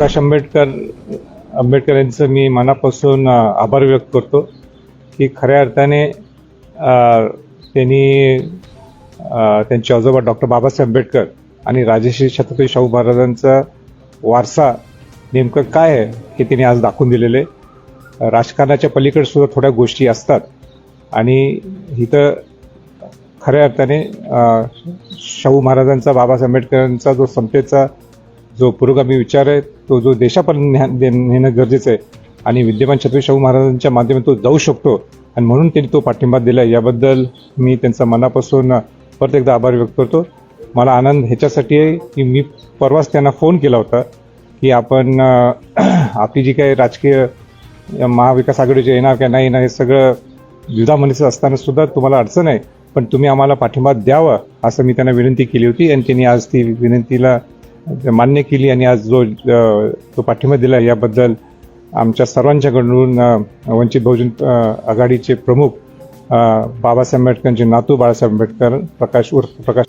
प्रकाश आंबेडकर आंबेडकर यांचं मी मनापासून आभार व्यक्त करतो की खऱ्या अर्थाने त्यांनी त्यांचे आजोबा डॉक्टर बाबासाहेब आंबेडकर आणि राजश्री छत्रपती शाहू महाराजांचा वारसा नेमकं काय आहे हे त्यांनी आज दाखवून दिलेलं. आहे राजकारणाच्या पलीकडे सुद्धा थोड्या गोष्टी असतात आणि इथं खऱ्या अर्थाने शाहू महाराजांचा बाबासाहेब आंबेडकरांचा जो समतेचा जो पुरोगामी विचार आहे तो जो देशापर्यंत न्या- दे- नेणं गरजेचं आहे आणि विद्यमान छत्रपती शाहू महाराजांच्या माध्यमातून तो जाऊ शकतो आणि म्हणून त्यांनी तो पाठिंबा दिला याबद्दल मी त्यांचा मनापासून परत एकदा आभार व्यक्त करतो. मला आनंद ह्याच्यासाठी आहे की मी परवाच त्यांना फोन केला होता की आपण आपली जी काही राजकीय महाविकास आघाडीचे येणार का नाही येणार हे सगळं दुधामनीचं असताना सुद्धा तुम्हाला अडचण आहे पण तुम्ही आम्हाला पाठिंबा द्यावा असं मी त्यांना विनंती केली होती आणि त्यांनी आज ती विनंतीला मान्य केली आणि आज जो तो पाठिंबा दिला याबद्दल आमच्या सर्वांच्याकडून वंचित बहुजन आघाडीचे प्रमुख बाबासाहेब आंबेडकरांचे नातू बाळासाहेब आंबेडकर प्रकाश उर्फ प्रकाश